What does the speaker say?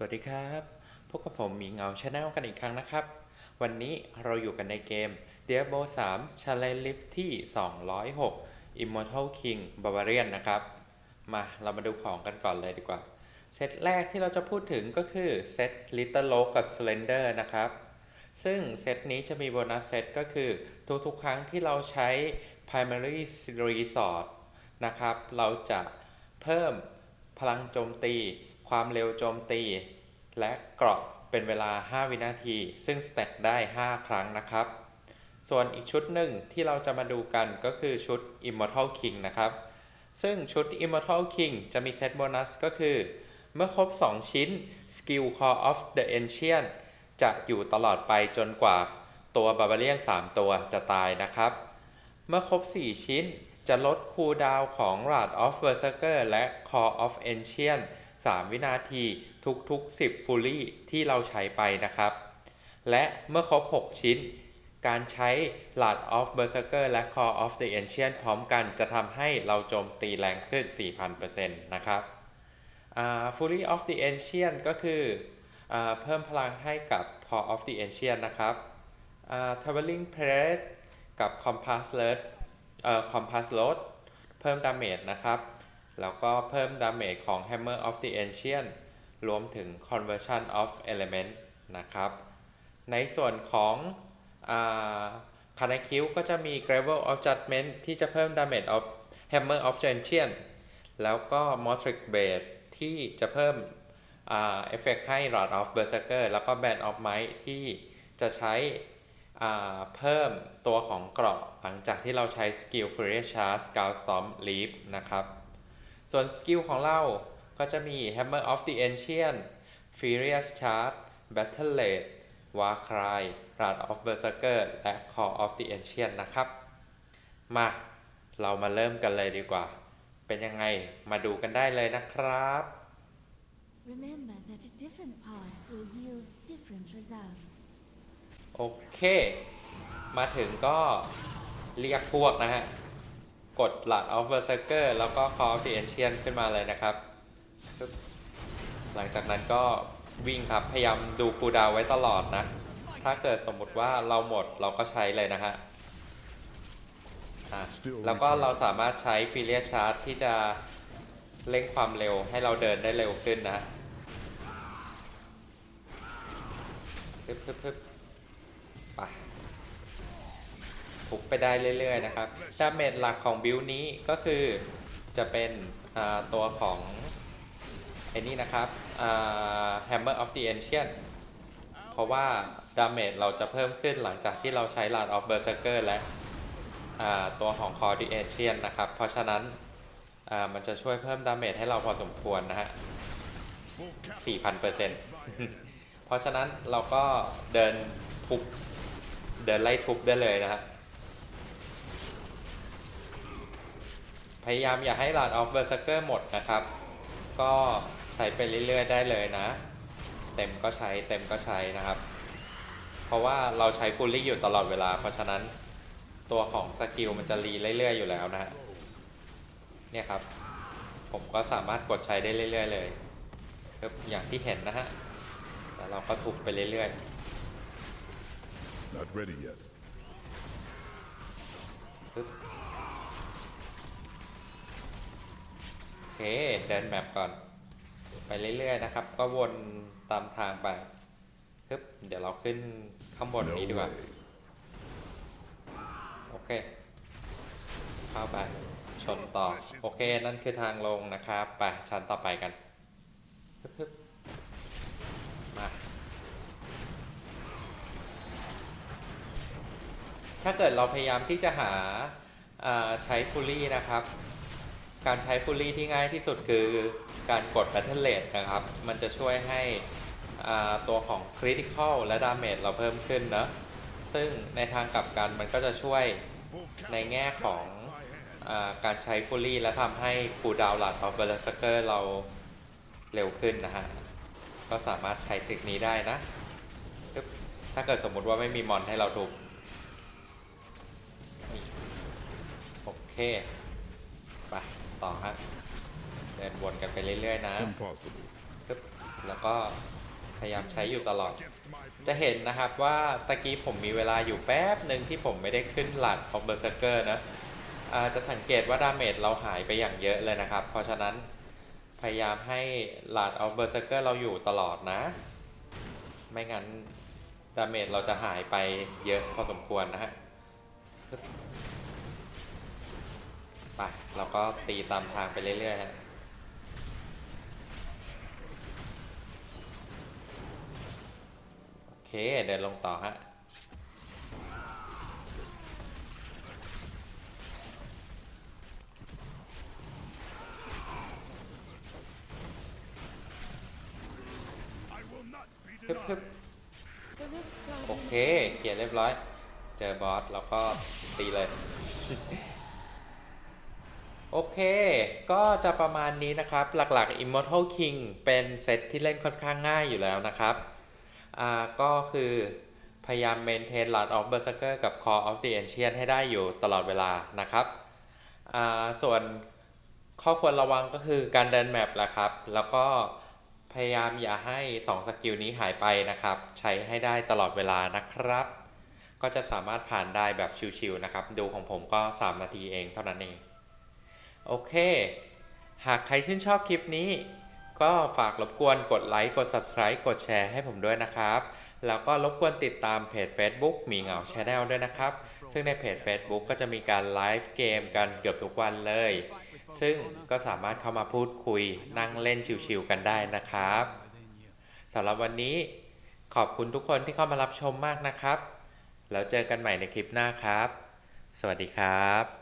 สวัสดีครับ พบกับผมมีเงาชาแนลกันอีกครั้งนะครับ วันนี้เราอยู่กันในเกม Diablo 3 Challenge Lift ที่ 206 Immortal King Barbarian นะครับ มาเรามาดูของกันก่อนเลยดีกว่า เซตแรกที่เราจะพูดถึงก็คือเซต Little l o กับ Slender นะครับ ซึ่งเซตนี้จะมีโบนัสเซตก็คือทุกๆครั้งที่เราใช้ primary resort นะครับ เราจะเพิ่มพลังโจมตี ความเร็วโจมตี และเกราะเป็นเวลา 5 วินาที ซึ่งสแต็กได้ 5 ครั้งนะครับ ส่วนอีกชุดหนึ่งที่เราจะมาดูกันก็คือชุด Immortal King นะครับ ซึ่งชุด Immortal King จะมีเซตโบนัสก็คือ เมื่อครบ 2 ชิ้น Skill Call of the Ancient จะอยู่ตลอดไปจนกว่าตัว Barbarian 3ตัวจะตายนะครับ เมื่อครบ 4 ชิ้นจะลดคูลดาวของ r a t of Berserker และ Call of Ancient 3 วินาทีทุกๆ 10 fully ที่เราใช้ไปนะครับ และเมื่อครบ 6 ชิ้น การใช้ Wrath of Berserker และ Call of the Ancient พร้อมกันจะทำให้เราโจมตีแรงขึ้น 4,000%นะครับอ่า Fury of the Ancient ก็คืออาเพิ่มพลังให้กับ Call of the Ancient นะครับอ่า Traveling Plate กับ Compass Load เอ่อ Compass Load เพิ่มดาเมจนะครับ แล้วก็เพิ่มดาเมจของ Hammer of the Ancient รวมถึง Conversion of Element นะครับ ในส่วนของคานาคิวก็จะมี Gravel of Judgment ที่จะเพิ่ม Damage of Hammer of the Ancient แล้วก็ Motric Base ที่จะเพิ่มเอฟเฟกให้ Rod of Berserker แล้วก็ Band of Might ที่จะใช้เพิ่มตัวของเกราะหลังจากที่เราใช้สกิล Furious Charge Scout Storm Leap นะครับ ส่วนสกิลของเราก็จะมี Hammer of the Ancient Furious Charge Battle Rate Warcry Rod of Berserker และ Call of the Ancient นะครับ มา เรามาเริ่มกันเลยดีกว่า เป็นยังไงมาดูกันได้เลยนะครับ Remember that a different path will yield different results. โอเค มาถึงก็เรียกพวกนะฮะ กดหลัด of Berserker แล้วก็ Call of the Ancient ขึ้นมาเลยนะครับปึ๊บหลังจากนั้นก็วิ่งครับ พยายามดูคูลดาวน์ไว้ตลอดนะ ถ้าเกิดสมมุติว่าเราหมดเราก็ใช้เลยนะฮะอะแล้วก็เราสามารถใช้ f i l i a Charge ที่จะเร่งความเร็วให้เราเดินได้เร็วขึ้นนะปึ๊บปึ๊บปึ๊บไป ทุกไปได้เรื่อยๆนะครับดาเมจหลักของบิลนี้ก็คือจะเป็นตัวของไอ้นี่นะครับ Hammer of the Ancient เพราะว่าดาเมจเราจะเพิ่มขึ้นหลังจากที่เราใช้ Lord of Berserker และตัวของ Call of the Ancient นะครับ เพราะฉะนั้นมันจะช่วยเพิ่มดาเมจให้เราพอสมควรนะฮะ 4,000%เพราะฉะนั้นเราก็เดินทุบ เดินไล่ทุบได้เลยนะฮะ พยายามอย่าให้ลาดออฟเบอร์ r เกอร์หมดนะครับ ก็ใช้ไปเรื่อยๆได้เลยนะ เต็มก็ใช้เต็มก็ใช้นะครับ เพราะว่าเราใช้ฟูลลี่อยู่ตลอดเวลา เพราะฉะนั้นตัวของสกิลมันจะรีเรื่อยๆอยู่แล้วนะฮะเนี่ยครับ ผมก็สามารถกดใช้ได้เรื่อย ๆ เลยครับอย่างที่เห็นนะฮะแต่เราก็ทุบไปเรื่อยๆ Not ready yet. เค เดินแมปก่อน ไปเรื่อยๆนะครับ ก็วนตามทางไปปึ๊บเดี๋ยวเราขึ้นข้างบน No นี้ดีกว่า way. โอเค เข้าไป ชนต่อ โอเค นั่นคือทางลงนะครับ ไป ชั้นต่อไปกันปึ๊บปึ๊บมา ถ้าเกิดเราพยายามที่จะหาอ่าใช้ฟูลี่นะครับ การใช้ฟูลี่ที่ง่ายที่สุดคือการกด Battle Rate นะครับ มันจะช่วยให้ตัวของ Critical และ Damage เราเพิ่มขึ้นนะซึ่งในทางกลับกันมันก็จะช่วยในแง่ของอการใช้ฟูลี่และทำให้คูดาวหลัดออเบอร์สเกอร์เราเร็วขึ้นนะฮะ ก็สามารถใช้เทคนี้ได้นะ ถ้าเกิดสมมุติว่าไม่มีมอนให้เราทุบโอเค ไปต่อฮะเดินวนกันไปเรื่อยๆนะ Impossible. ปึ๊บแล้วก็พยายามใช้อยู่ตลอด จะเห็นนะครับว่าตะกี้ผมมีเวลาอยู่แป๊บหนึ่งที่ผมไม่ได้ขึ้นหลัดของเบอร์เซอร์เกอร์นะอ่าจะสังเกตว่าดาเมจเราหายไปอย่างเยอะเลยนะครับ เพราะฉะนั้นพยายามให้หลัดเอาเบอร์เซอร์เกอร์เราอยู่ตลอดนะ ไม่งั้นดาเมจเราจะหายไปเยอะพอสมควรนะฮะ ไปเราก็ตีตามทางไปเรื่อยๆฮะโอเคเดินลงต่อฮะึบฮึบโอเคเคลียร์เรียบร้อย เจอบอสแล้วก็ตีเลย โอเค ก็จะประมาณนี้นะครับ หลักๆ Immortal King เป็นเซตที่เล่นค่อนข้างง่ายอยู่แล้วนะครับ อ่า ก็คือพยายาม maintain Lord of Berserker กับ Call of the Ancient ให้ได้อยู่ตลอดเวลานะครับ อ่า ส่วนข้อควรระวังก็คือการเดินแมปแหละครับ แล้วก็พยายามอย่าให้ 2 สกิลนี้หายไปนะครับ ใช้ให้ได้ตลอดเวลานะครับ ก็จะสามารถผ่านได้แบบชิวๆนะครับ ดูของผมก็ 3 นาทีเองเท่านั้นเอง โอเค หากใครชื่นชอบคลิปนี้ ก็ฝากรบกวนกดไลค์ กด Subscribe กดแชร์ให้ผมด้วยนะครับ แล้วก็รบกวนติดตามเพจ Facebook มีเหงา Channel ด้วยนะครับ ซึ่งในเพจ Facebook ก็จะมีการไลฟ์เกมกันเกือบทุกวันเลย ซึ่งก็สามารถเข้ามาพูดคุยนั่งเล่นชิวๆกันได้นะครับสำหรับวันนี้ขอบคุณทุกคนที่เข้ามารับชมมากนะครับ แล้วเจอกันใหม่ในคลิปหน้าครับ สวัสดีครับ